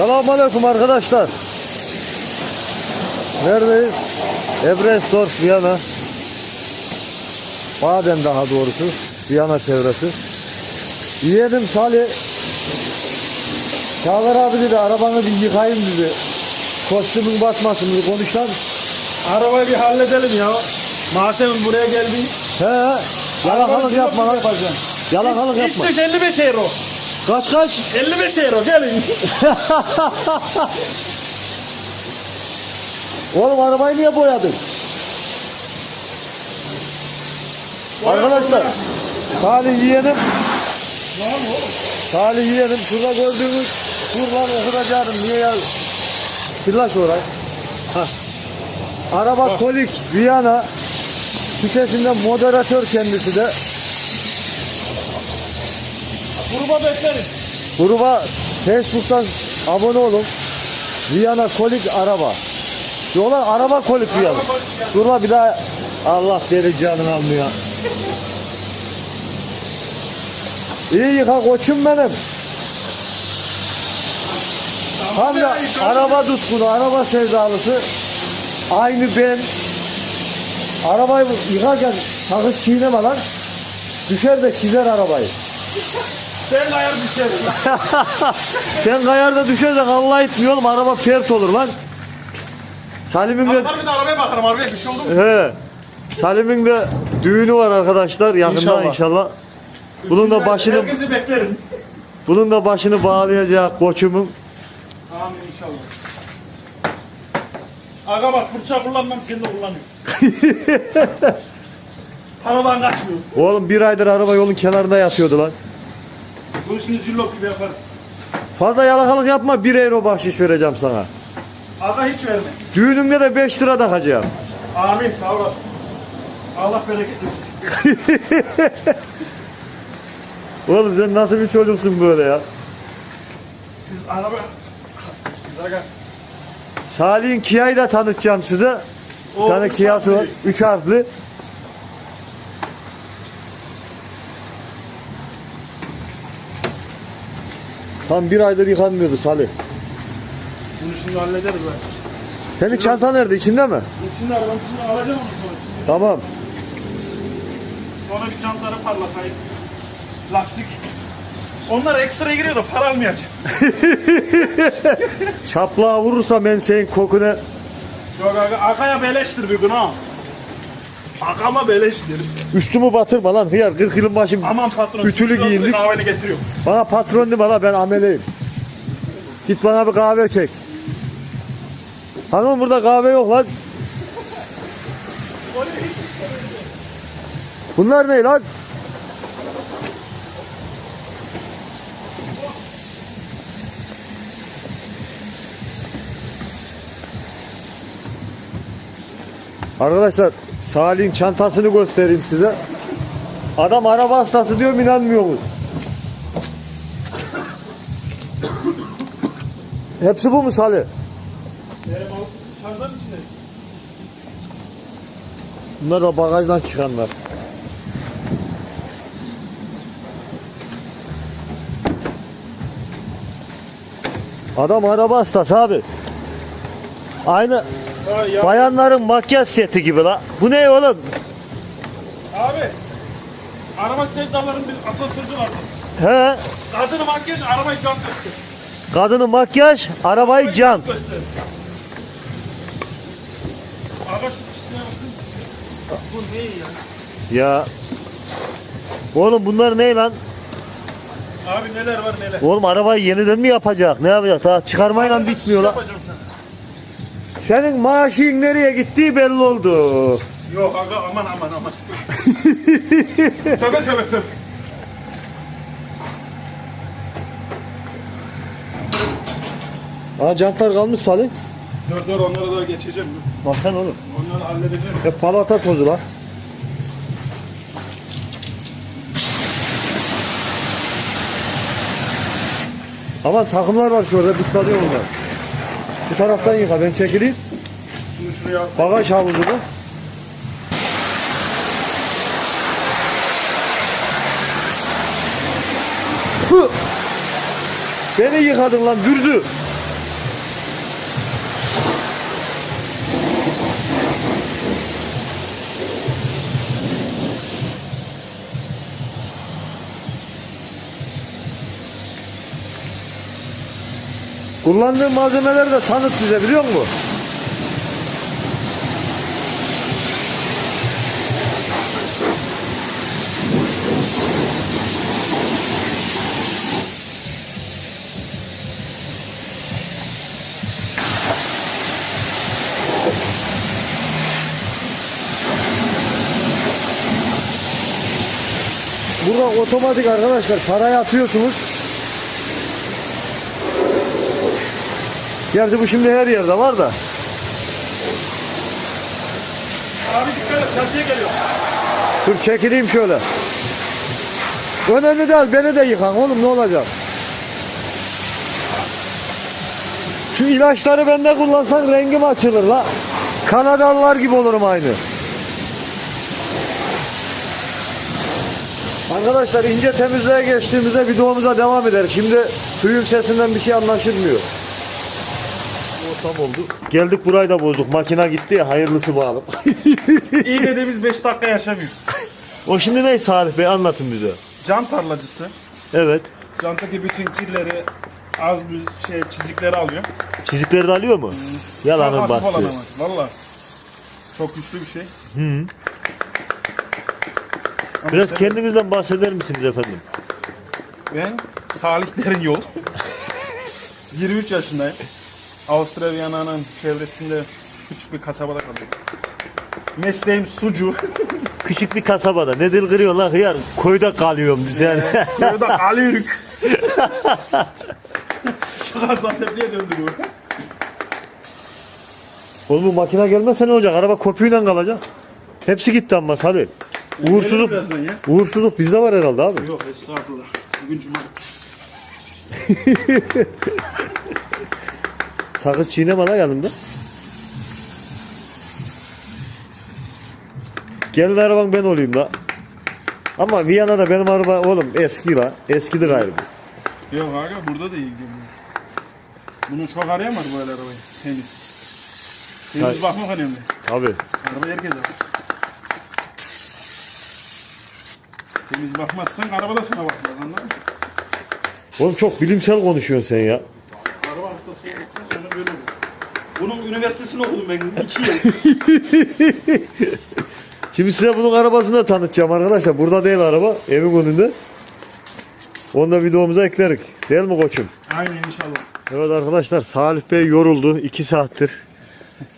Selamünaleyküm arkadaşlar. Neredeyiz? Ebrestorf Viyana. Baden daha doğrusu. Viyana çevresi. Yeğenim Salih. Çağlar abi dedi arabanı bir yıkayayım dedi. Kostümün batmasın dedi. Konuş lan. Arabayı bir halledelim ya. Malzemem buraya geldi. He. Yalakalık yapma lan. Yalakalık yapma. İşte 55 euro. Kaç kaç? 55 euro gelin. Oğlum arabayı niye boyadın? Arkadaşlar Salih yeğenim Salih yeğenim şurada gördüğünüz Kur'an okutacağım niye ya Fırlaş orayı Hah. Araba kolik Viyana sitesinde moderatör kendisi de Gruba bekleriz. Gruba Facebook'tan abone olun. Viyana kolik araba. Diyorlar araba kolik Viyana. Durma bir daha Allah deri canını almıyor. İyi yıka koçum benim. Tam da araba tutkunu, araba sevdalısı. Aynı ben. Arabayı yıkarken sakız çiğneme lan. Düşer de çizer arabayı. Sen ayar düşerim. Sen kayarda düşersen Allah etmiyor oğlum araba pert olur lan. Salim'in de Kapılar bir de arabaya bakarım arabaya bir şey oldu mu? he. Salim'in de düğünü var arkadaşlar yakında inşallah. İnşallah. Bunun da başını Herkesi beklerim. bunun da başını bağlayacak koçumun. Amin inşallah. Aga bak fırça kullanmam seni de kullanıyorum. Araban kaçmıyor. Oğlum bir aydır araba yolun kenarında yatıyordu lan. Bunu şimdi cillop gibi yaparız. Fazla yalakalık yapma 1 euro bahşiş vereceğim sana. Aga hiç verme. Düğününde de 5 lira takacağım. Amin sağ olasın. Allah bereket versin. Oğlum sen nasıl bir çocuksun böyle ya? Biz araba hastasıyız aga. Salih'in Kia'yı da tanıtacağım size. Bir tane Kia'sı var. harfli. 3 harfli. Tam bir aydır yıkanmıyordu Salih. Bunu şimdi hallederiz be. Senin çanta nerede? İçinde mi? Şimdi arabanın içinde alacağım onu sonra. Tamam. Sonra bir jantları parlatayım. Lastik. Onlar ekstra giriyor da para almayacak. Şaplığa vurursam ben senin kokunu Yok aga, akaya beleştir bir gün ha. Akama beleştir. üstümü batırma lan hıyar 40 yılın başım. Aman patron. Ütülü giyindik. Kahveni getiriyorum. Bana patron deme la ben ameleyim. Git bana bir kahve çek. Hanım burada kahve yok lan. Bunlar ne lan? Arkadaşlar Salih'in çantasını göstereyim size. Adam araba hastası diyor inanmıyorsunuz. Hepsi bu mu Salih? Bunlar da bagajdan çıkanlar. Adam araba hastası abi. Aynı Ha, bayanların makyaj seti gibi la. Bu ne oğlum? Abi. Araba sevdaların bir atasözü vardı. He? Kadını makyaj, arabayı can göster. Kadının makyaj, arabayı can. Göster. Aga şu pisliğe bakın pisliğe. Bu ne ya? Ya. Oğlum bunlar ne lan? Abi neler var neler. Oğlum arabayı yeniden mi yapacak? Ne yapacak? Daha çıkarmayla bitmiyor Şey la. yapacağım sana. Senin maaşın nereye gittiği belli oldu. Yok aga aman aman aman. tövbe tövbe tövbe. Aa jantlar kalmış Salih. Dur dur onlara da geçeceğim. Bak sen oğlum. Onları halledeceğim. Hep palata tozu lan. Aman takımlar var şurada bir salıyor onlar. Bu taraftan yıka ben çekileyim. Bagaj havuzu bu. Beni yıkadın lan dürzü. Kullandığın malzemeleri de tanıt bize biliyor musun? Burada otomatik arkadaşlar parayı atıyorsunuz. Gerçi bu şimdi her yerde var da. Abi dikkat et geliyor. Dur çekileyim şöyle. Önemli değil beni de yıkan oğlum ne olacak? Şu ilaçları bende kullansan rengim açılır la. Kanadalılar gibi olurum aynı. Arkadaşlar ince temizliğe geçtiğimizde videomuza devam eder. Şimdi suyun sesinden bir şey anlaşılmıyor. Ortam oldu. Geldik burayı da bozduk. Makine gitti ya hayırlısı bağlı. İyi dediğimiz 5 dakika yaşamıyor. o şimdi ne Salih Bey anlatın bize. Cam parlacısı. Evet. Jantaki bütün kirleri az bir şey çizikleri alıyor. Çizikleri de alıyor mu? Yalanın hafif olan bahsi. Valla. Çok güçlü bir şey. Hı. Ama Biraz tabii kendinizden bahseder misiniz efendim? Ben Salih Derin Yol. 23 yaşındayım. Avusturya Viyana'nın çevresinde küçük bir kasabada kalıyorum. Mesleğim sucu. Küçük bir kasabada ne dil kırıyor lan hıyar? Koyda kalıyorum biz yani. Burada alıyoruz. Şu Gaziantep'liye döndü bu. Oğlum bu makine gelmezse ne olacak? Araba kopuyla kalacak. Hepsi gitti ama Salih. Uğursuzluk, Gelir birazdan ya. uğursuzluk bizde var herhalde abi. Yok estağfurullah. Bugün cuma. Sakız çiğneme lan yanımda. Gelin araban ben olayım da. Ama Viyana'da benim araba oğlum eski la. Eskidir gayrı. bu. Yok aga burada da iyi gidiyor. Bunu çok arayamadı böyle arabayı. Temiz. Temiz bakmak önemli. Tabii. Araba herkes alır. Temiz bakmazsan araba da sana bakmaz anladın mı? Oğlum çok bilimsel konuşuyorsun sen ya. Sonra böyle olur. Bunun üniversitesini okudum ben iki yıl. Şimdi size bunun arabasını da tanıtacağım arkadaşlar. Burada değil araba. Evin önünde. Onu da videomuza eklerik. Değil mi koçum? Aynen inşallah. Evet arkadaşlar Salih Bey yoruldu. 2 saattir.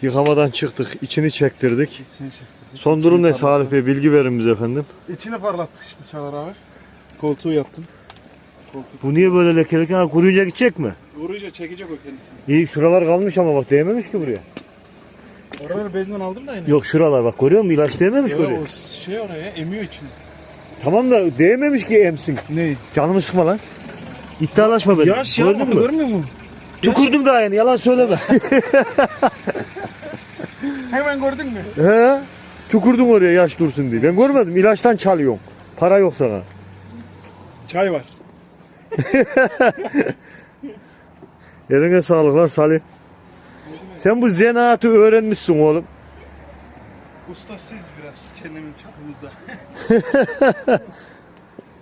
Yıkamadan çıktık. içini çektirdik. İçini çekti. Son durum ne Salih Bey? Bilgi verin bize efendim. İçini parlattı işte Çağlar abi. Koltuğu yaptım. Koltuk. Bu niye böyle lekelik? Ha kuruyunca gidecek mi? Vurunca çekecek o kendisini. İyi şuralar kalmış ama bak değmemiş ki buraya. Oraları bezden aldım da yine. Yok şuralar bak görüyor musun? İlaç değmemiş Ya buraya. o şey oraya emiyor içini. Tamam da değmemiş ki emsin. Ne? Canımı sıkma lan. İddialaşma beni. Yaş ya Gördün mü? görmüyor musun? Tükürdüm daha yani yalan söyleme. Hemen gördün mü? He? Tükürdüm oraya yaş dursun diye. Ben görmedim. İlaçtan çalıyorum. Para yok sana. Çay var. Eline sağlık lan Salih. Sen bu zanaatı öğrenmişsin oğlum. Ustasıyız biraz kendimin çapımızda.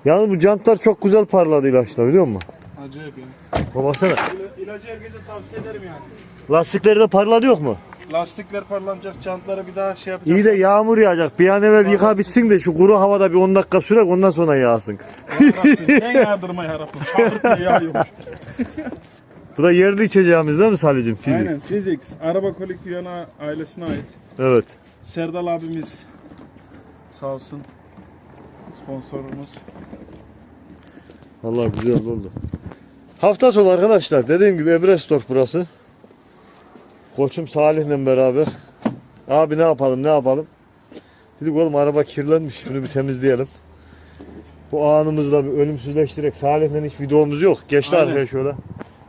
Yalnız bu jantlar çok güzel parladı ilaçla biliyor musun? Acayip ya. Bak Baksana. İla- İlacı herkese tavsiye ederim yani. Lastikleri de parladı yok mu? Lastikler parlanacak, jantları bir daha şey yapacağız. İyi de yağmur yağacak. Bir an evvel yıka bitsin de şu kuru havada bir 10 dakika sürek ondan sonra yağsın. Yarabbim, sen yağdırma yarabbim. Diye yağıyormuş. Bu da yerli içeceğimiz değil mi Salih'cim? Fizik. Aynen Physics. Araba Kolik Viyana ailesine ait. Evet. Serdal abimiz sağ olsun sponsorumuz. Vallahi güzel oldu. Hafta sonu arkadaşlar. Dediğim gibi Ebrestor burası. Koçum Salih'le beraber. Abi ne yapalım ne yapalım. Dedik oğlum araba kirlenmiş şunu bir temizleyelim. Bu anımızda bir ölümsüzleştirerek Salih'le hiç videomuz yok. Geçti Aynen. arkaya şöyle.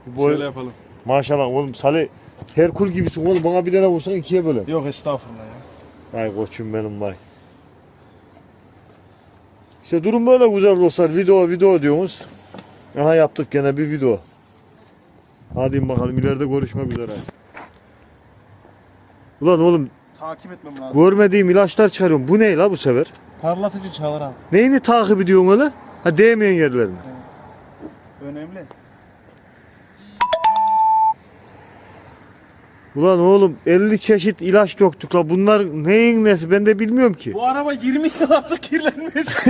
Bir boy- Şöyle yapalım. Maşallah oğlum Salih Herkul gibisin oğlum bana bir tane vursan ikiye böle. Yok estağfurullah ya. Vay koçum benim vay. İşte durum böyle güzel dostlar. Video video diyoruz. Aha yaptık gene bir video. Hadi bakalım ileride görüşmek üzere. Ulan oğlum Takip etmem lazım. görmediğim ilaçlar çıkarıyorum. Bu ne la bu sefer? Parlatıcı Çağlar abi. Neyini takip ediyorsun öyle? Ha değmeyen yerlerini. Önemli. Ulan oğlum 50 çeşit ilaç döktük la. Bunlar neyin nesi ben de bilmiyorum ki. Bu araba 20 yıl artık kirlenmez.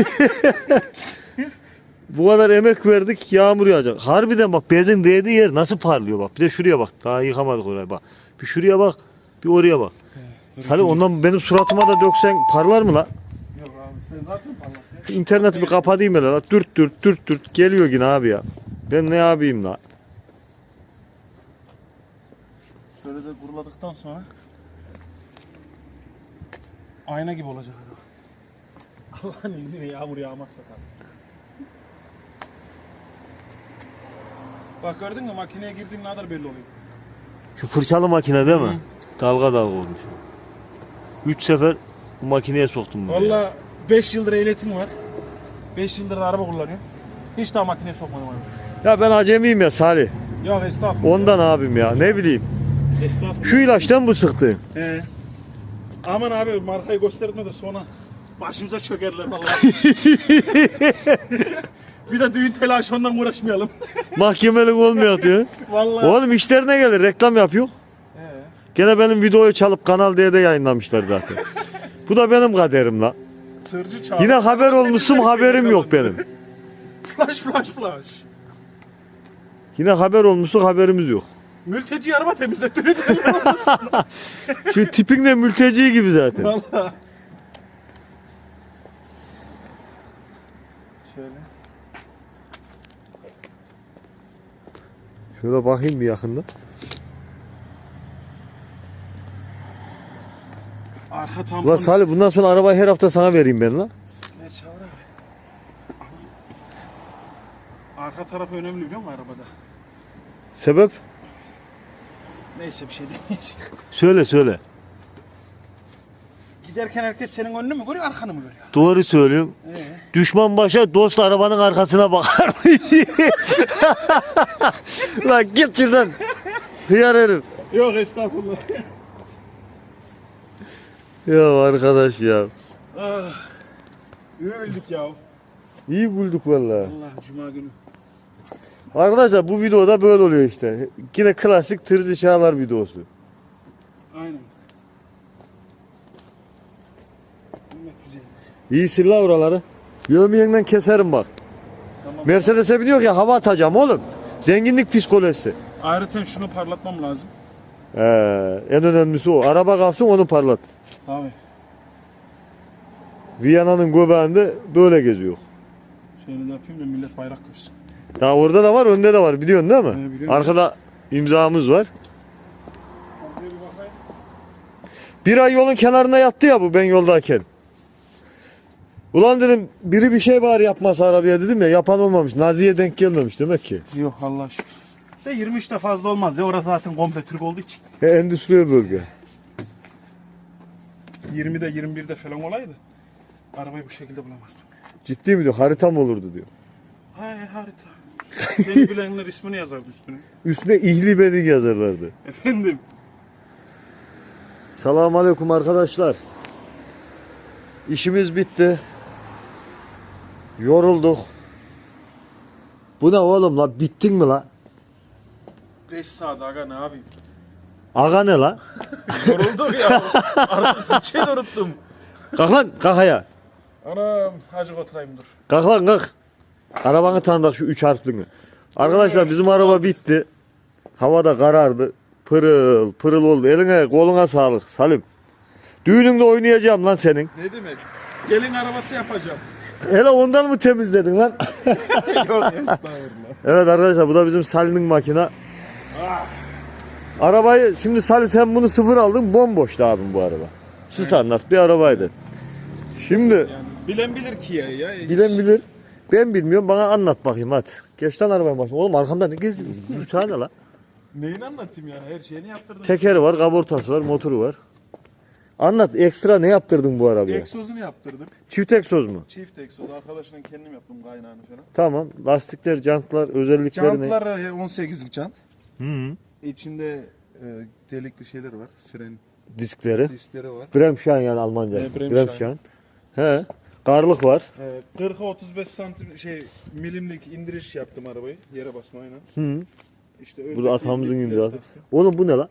Bu kadar emek verdik yağmur yağacak. Harbiden bak benzin değdiği yer nasıl parlıyor bak. Bir de şuraya bak. Daha yıkamadık orayı bak. Bir şuraya bak. Bir oraya bak. Hadi ondan benim suratıma da döksen parlar mı la? Yok abi sen zaten parlasın. Şu interneti bir kapatayım hele la. Dürt dürt dürt dürt geliyor yine abi ya. Ben ne yapayım la? Şöyle de kuruladıktan sonra ayna gibi olacak araba. Allah'ın izniyle yağmur yağmazsa tabii. Bak gördün mü makineye girdiğin kadar belli oluyor. Şu fırçalı makine değil mi? Dalga dalga olmuş. Üç sefer bu makineye soktum bunu. ya. Valla 5 yıldır ehliyetim var. 5 yıldır araba kullanıyorum. Hiç daha makineye sokmadım abi. Ya ben acemiyim ya Salih. Yok estağfurullah. Ondan abim ya ne bileyim. Estağfurullah. Şu ilaçtan mı sıktın? He. Aman abi markayı gösterme de sonra başımıza çökerler vallahi. bir de düğün telaşı ondan uğraşmayalım. Mahkemelik olmuyor diyor. vallahi. Oğlum işlerine gelir reklam yapıyor. Gene benim videoyu çalıp Kanal D'de yayınlamışlar zaten. Bu da benim kaderim la. Tırcı. Yine haber olmuşum haberim yok benim. Flash flash flash. Yine haber olmuşum haberimiz yok. Mülteci araba derler. Şu tipin de mülteci gibi zaten. Valla. Şöyle. Şöyle bakayım bir yakında. Arka tampon. Ulan Salih bundan sonra arabayı her hafta sana vereyim ben la. Ne çağır abi? Arka tarafı önemli biliyor musun arabada? Sebep? Neyse bir şey demeyeceğim. Söyle söyle. Giderken herkes senin önünü mü görüyor arkanı mı görüyor? Doğru söylüyorum. Ee? Düşman başa dost arabanın arkasına bakar. Lan git şuradan. Hıyar herif. Yok estağfurullah. Ya arkadaş ya. ah. Öldük ya. İyi bulduk vallahi. Allah cuma günü. Arkadaşlar bu videoda böyle oluyor işte. Yine klasik tırcı çağlar videosu. Aynen. İyi sil la oraları. Yövmeyenden keserim bak. Tamam. Mercedes'e biniyor ya hava atacağım oğlum. Zenginlik psikolojisi. Ayrıca şunu parlatmam lazım. Ee, en önemlisi o. Araba kalsın onu parlat. Abi. Viyana'nın göbeğinde böyle geziyor. Şöyle de yapayım da millet bayrak görsün. Daha orada da var, önde de var. Biliyorsun değil mi? He, biliyorum. Arkada imzamız var. Bir ay yolun kenarına yattı ya bu ben yoldayken. Ulan dedim biri bir şey bari yapmasa arabaya dedim ya yapan olmamış. Nazi'ye denk gelmemiş demek ki. Yok Allah şükür. De 23 de fazla olmaz ya orası zaten komple Türk olduğu için. He, endüstriyel bölge. 20'de 21'de falan olaydı. Arabayı bu şekilde bulamazdım. Ciddi mi diyor harita mı olurdu diyor. Hay harita. Beni bilenler ismini yazardı üstüne. Üstüne ihli bedik yazarlardı. Efendim. Selamun aleyküm arkadaşlar. İşimiz bitti. Yorulduk. Bu ne oğlum la bittin mi la? 5 saat aga ne yapayım? Aga ne la? Yoruldum ya. Arada Türkçeyi de unuttum. Kalk lan kalk ayağa. Anam hacı oturayım dur. Kalk lan kalk. Arabanı tanıdık şu üç harflini. Arkadaşlar bizim araba bitti. Havada karardı. Pırıl pırıl oldu. Eline koluna sağlık Salim. Düğününde oynayacağım lan senin. Ne demek? Gelin arabası yapacağım. Hele ondan mı temizledin lan? Evet arkadaşlar bu da bizim Salim'in makina. Arabayı şimdi Salih sen bunu sıfır aldın bomboştu abim bu araba. Standart bir arabaydı. Şimdi yani bilen bilir ki ya. ya. bilen bilir. Ben bilmiyorum bana anlat bakayım hadi. Geç lan arabaya başla. Oğlum arkamda ne geziyorsun? Müsaade la. Neyini anlatayım yani her şeyini yaptırdım. Tekeri var, kabortası var, motoru var. Anlat ekstra ne yaptırdın bu arabaya? Egzozunu yaptırdım. Çift egzoz mu? Çift egzoz. Arkadaşla kendim yaptım kaynağını falan. Tamam. Lastikler, jantlar, özellikleri ne? Jantlar e, 18'lik jant. Hı. İçinde e, delikli şeyler var. Fren Diskleri. diskleri var. Bremsscheiben yani Almanca. He, Bremsscheiben. Bremsscheiben. He. Karlık var. E, 40'a 35 santim şey milimlik indiriş yaptım arabayı. Yere basmayla. Hı. İşte Bu da atamızın imzası. Oğlum bu ne la?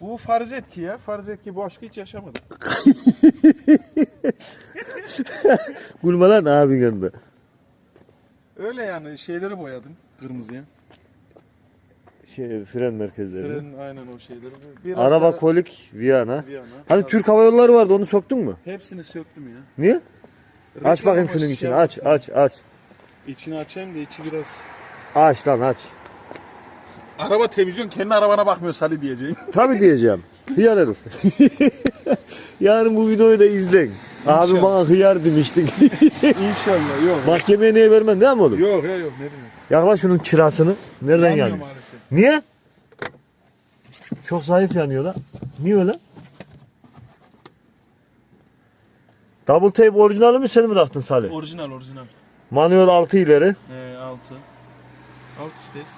Bu farz et ki ya. Farz et ki bu aşkı hiç yaşamadım. Gülme lan abin yanında. Öyle yani şeyleri boyadım kırmızıya. Şey, fren merkezleri. Fren aynen o şeyleri. Biraz Araba da kolik, Viyana. Viyana. Hani Tabii. Türk Hava Yolları vardı onu söktün mü? Hepsini söktüm ya. Niye? Aç Reklam bakayım amaçlı şunun şey içini aç yapmışsın. aç aç. İçini açayım da içi biraz... Aç lan aç. Araba temizliyorsun kendi arabana bakmıyor Salih diyeceğim. Tabi diyeceğim. Hıyar herif. Yarın bu videoyu da izleyin. Abi İnşallah. bana hıyar demiştin. İnşallah yok. Mahkemeye niye vermen değil mi oğlum? Yok ya yok ne demek. Yaklaş şunun çırasını. Nereden Yanmıyor yanıyor? maalesef. Niye? Çok zayıf yanıyor lan. Niye öyle? Double tape orijinali mi seni mi taktın Salih? Orijinal orijinal. Manuel 6 ileri. Ee, altı. Alt vites.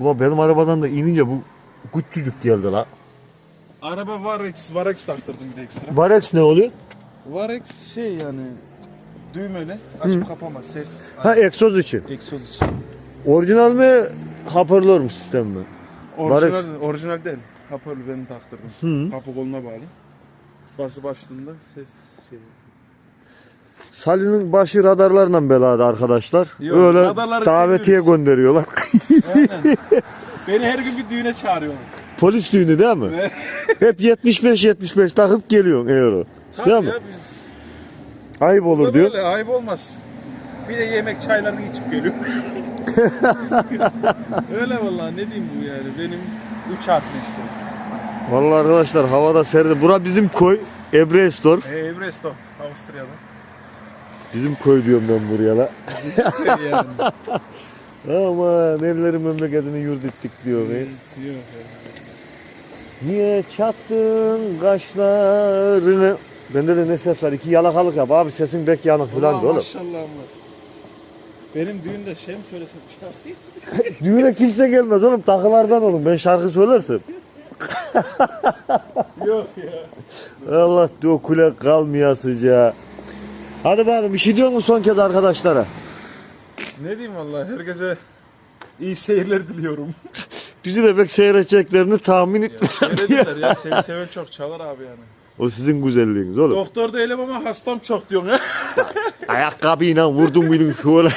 Ulan benim arabadan da inince bu küçücük geldi la. Araba Varex, Varex taktırdım bir de ekstra. Varex ne oluyor? Varex şey yani düğmeli açıp kapama ses Ha egzoz için. egzoz için. Orijinal mi? Hoparlör mü sistem mi? Orijinal, orijinal değil. Hoparlör ben taktırdım. Hı. Kapı koluna bağlı. Bası başlığında ses şey. Salih'in başı radarlarla belada arkadaşlar. Yok, Öyle radarları davetiye seviyoruz. gönderiyorlar. Beni her gün bir düğüne çağırıyorlar. Polis düğünü değil mi? Hep 75-75 takıp geliyorsun euro. Değil mi? biz Ayıp olur diyor. böyle ayıp olmaz. Bir de yemek çaylarını içip geliyor. Öyle vallahi ne diyeyim bu yani benim 3 artı işte. Vallahi arkadaşlar havada serdi. Bura bizim koy. Ebreisdorf. E, Everest'o Avusturya'da. Bizim koy diyorum ben buraya la. yani. Ama nereleri memleketini yurt ettik diyor. be. Niye çattın kaşlarını? Bende de ne ses var? İki yalakalık yap. Abi sesin bek yanık falan da oğlum. Maşallah. Benim düğünde şey mi söylesem şarkı? Düğüne kimse gelmez oğlum. Takılardan oğlum. Ben şarkı söylersem. Yok ya. Allah diyor kule kalmayasıca. Hadi bari bir şey diyor mu son kez arkadaşlara? Ne diyeyim vallahi herkese iyi seyirler diliyorum. Bizi de pek seyredeceklerini tahmin et. Seyrediyorlar ya seni seven çok çalar abi yani. O sizin güzelliğiniz oğlum. Doktor değilim ama hastam çok diyorsun ya. Ayakkabıyla vurdun muydun şöyle.